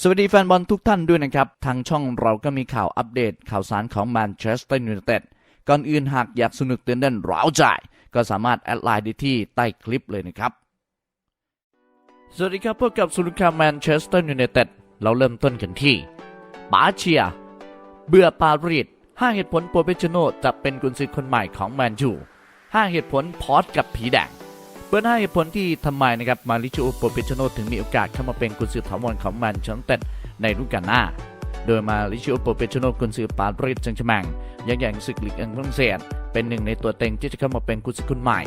สวัสดีแฟนบอลทุกท่านด้วยนะครับ ทางช่องเราก็มีข่าวอัปเดตข่าวสารของแมนเชสเตอร์ยูไนเต็ดก่อนอื่นหากอยากสนุกเต้นเต้นร้าวใจ ก็สามารถแอดไลน์ได้ที่ใต้คลิปเลยนะครับ สวัสดีครับพบกับสุลคาแมนเชสเตอร์ยูไนเต็ดเราเริ่มต้นกันที่ปาเชีย เบื่อปารีสห้าเหตุผลโปรเปชโนจะเป็นกุนซือคนใหม่ของแมนยูห้าเหตุผลพอสกับผีแดง เปิดให้เหตุผลที่ทำไมนะครับมาริโชโปเปชโนถึงมีโอกาสเข้ามาเป็นกุนซือถาวรของแมนเชสเตอร์ในฤดูกาลหน้า โดยมาริโชโปเปชโนกุนซือปารีสแซงต์แชมงยังอย่างศึกลีกอังกฤษฝรั่งเศสเป็นหนึ่งในตัวเต็งที่จะเข้ามาเป็นกุนซือคนใหม่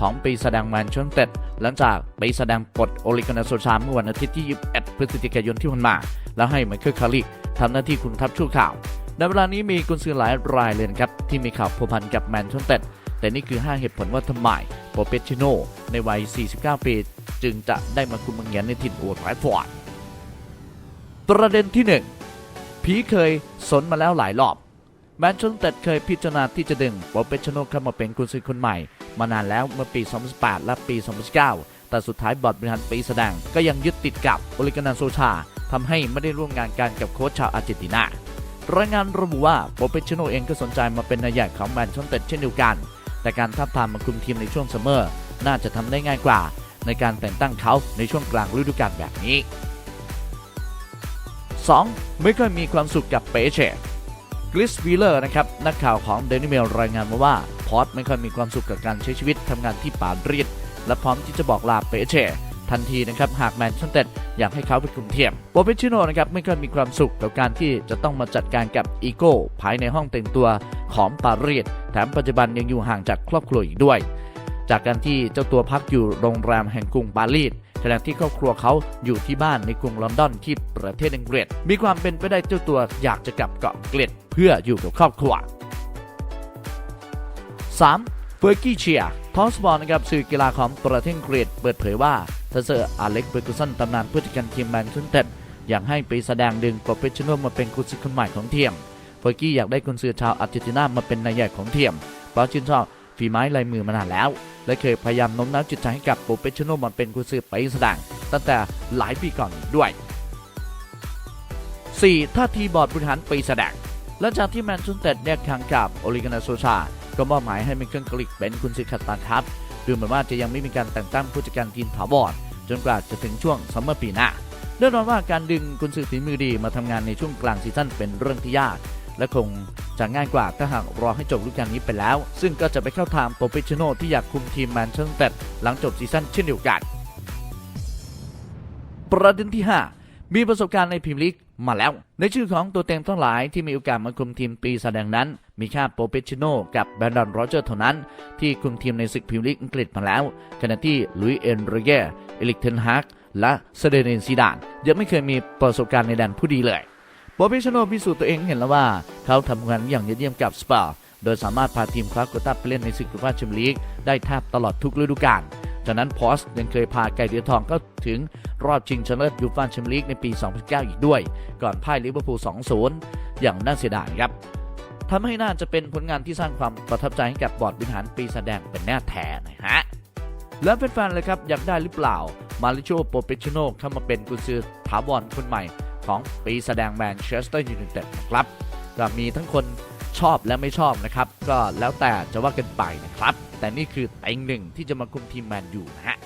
ของปีแสดงแมนเชสเตอร์หลังจากปีแสดงปลดโอลิกานาโซชาเมื่อวันอาทิตย์ที่ 21 พฤศจิกายนที่ผ่านมา แล้วให้ไมเคิลคาริกทำหน้าที่คุมทัพชั่วข่าวในเวลานี้มีกุนซือหลายรายเลยนะครับที่มีข่าวพัวพันกับแมนเชสเตอร์แต่นี่คือ 5 เหตุผลว่าทำไม ปเปชโนในวัย 49 ปี จึงจะได้มาคุมมืองเยียนในถิ่นโอลด์แทรฟฟอร์ด ประเด็นที่ 1 ผีเคยสนมาแล้วหลายรอบ แมนเชสเตอร์เคยพิจารณาที่จะดึงโปเปชโนเข้ามาเป็นกุนซือคนใหม่ มานานแล้วเมื่อปี 2018 และปี 2019 แต่สุดท้ายบอร์ดบริหารปีแสดงก็ยังยึดติดกับโอลิกานาโซชาทำให้ไม่ได้ร่วมงานกันกับโค้ชชาวอาร์เจนตินารายงานระบุว่าโปเปชโนเองก็สนใจมาเป็นนายใหญ่ของแมนเชสเตอร์เช่นเดียวกัน แต่การท้าบทามมาคุมทีมในช่วงซัมเมอร์น่าจะทำได้ง่ายกว่า ในการแต่งตั้งเขาในช่วงกลางฤดูกาลแบบนี้ 2. ไม่ค่อยมีความสุขกับเปเชกริสวีเลอร์นะครับนักข่าวของเดนิเมลรายงานมาว่า พอตไม่ค่อยมีความสุขกับการใช้ชีวิตทำงานที่ปารีสและพร้อมที่จะบอกลาเปเช่ ทันทีนะครับหากแมนเชสเตอร์อยากให้เขาไปคุมทียมโปรเปชิโนนะครับไม่ค่อยมีความสุขกับการที่จะต้องมาจัดการกับอีโก้ภายในห้องแต่งตัวของปารีสแถมปัจจุบันยังอยู่ห่างจากครอบครัวอีกด้วย จากการที่เจ้าตัวพักอยู่โรงแรมแห่งกรุงปารีสขณะที่ครอบครัวเขาอยู่ที่บ้านในกรุงลอนดอนที่ประเทศอังกฤษ มีความเป็นไปได้เจ้าตัวอยากจะกลับเกาะอังกฤษเพื่ออยู่กับครอบครัว 3. เฟอร์กี้เชียทอสปอร์นะครับสื่อกีฬาของประเทศอังกฤษเปิดเผยว่า เทเซอร์อเล็กเบอร์กุสันตำนานผู้จัดการทีมแมนเชสเตอร์อยากให้ไปแสดงดึงโปรเฟชชั่นอลมาเป็นกุญซือคนใหม่ของทีมเฟอร์กี้อยากได้กุญซือชาวอาร์เจนตินามาเป็นนายใหญ่ของทีมเพราะชื่นชอบฝีไม้ลายมือมานานแล้ว และเคยพยายามโน้มน้าวจิตใจให้กับโปรเฟชชั่นอลมาเป็นกุญซือไปแสดงตั้งแต่หลายปีก่อนด้วย 4. ท่าทีบอร์ดบริหารปีแสดงหลังจากที่แมนเชสเตอร์แยกทางกับโอลิกานาโซชา ก็มอบหมายให้มิเคิลกลิกเป็นกุนซือขัดตาครับ ดูเหมือนว่าจะยังไม่มีการแต่งตั้งผู้จัดการทีมถาวรจนกว่าจะถึงช่วงซัมเมอร์ปีหน้าแน่นอนว่าการดึงกุนซือฝีมือดีมาทำงานในช่วงกลางซีซั่นเป็นเรื่องที่ยาก และคงจะง่ายกว่าถ้าหากรอให้จบฤดูกาลนี้ไปแล้ว ซึ่งก็จะไปเข้าทางโปรเฟชชั่นอลที่อยากคุมทีมแมนเชสเตอร์หลังจบซีซั่นเช่นเดียวกันประเด็นที่ 5 มีประสบการณ์ในพรีเมียร์ลีกมาแล้ว ในชื่อของตัวเต็งทั้งหลายที่มีโอกาสมาคุมทีมปีแสดงนั้น มีแค่โปรเปชิโนกับแบรนดอนโรเจอร์เท่านั้น ที่คุมทีมในศึกพรีเมียร์ลีกอังกฤษมาแล้วขณะที่ลุยเอ็นโรเกอร์เอลิกเทนฮากและเซเดนินซีดาน ยังไม่เคยมีประสบการณ์ในแดนผู้ดีเลยโปรเปชิโนพิสูจน์ตัวเองเห็นแล้วว่า เขาทำงานอย่างยอดเยี่ยมกับสปาร์โดยสามารถพาทีมคว้าโคต้าไปเล่นในศึกยูฟ่าแชมเปี้ยนลีกได้แทบตลอดทุกฤดูกาลจากนั้นพอสยังเคยพาไก่เดือทองเข้าถึง รอบชิงชนะเลิศยูฟ่าแชมเปี้ยนลีกในปี 2009อีกด้วย ก่อนพ่ายลิเวอร์พูล 2-0 อย่างน่าเสียดายครับทำให้น่าจะเป็นผลงานที่สร้างความประทับใจให้กับบอร์ดบริหารปีแสดงเป็นแน่แท้นะฮะแล้วแฟนๆเลยครับอยากได้หรือเปล่ามาริโชโปรเปชโนเข้ามาเป็นกุนซือถาวรคนใหม่ของปีแสดงแมนเชสเตอร์ยูไนเต็ดนะครับก็มีทั้งคนชอบและไม่ชอบนะครับ ก็แล้วแต่จะว่ากันไปนะครับ แต่นี่คือเต็งหนึ่งที่จะมาคุมทีมแมนยูนะฮะ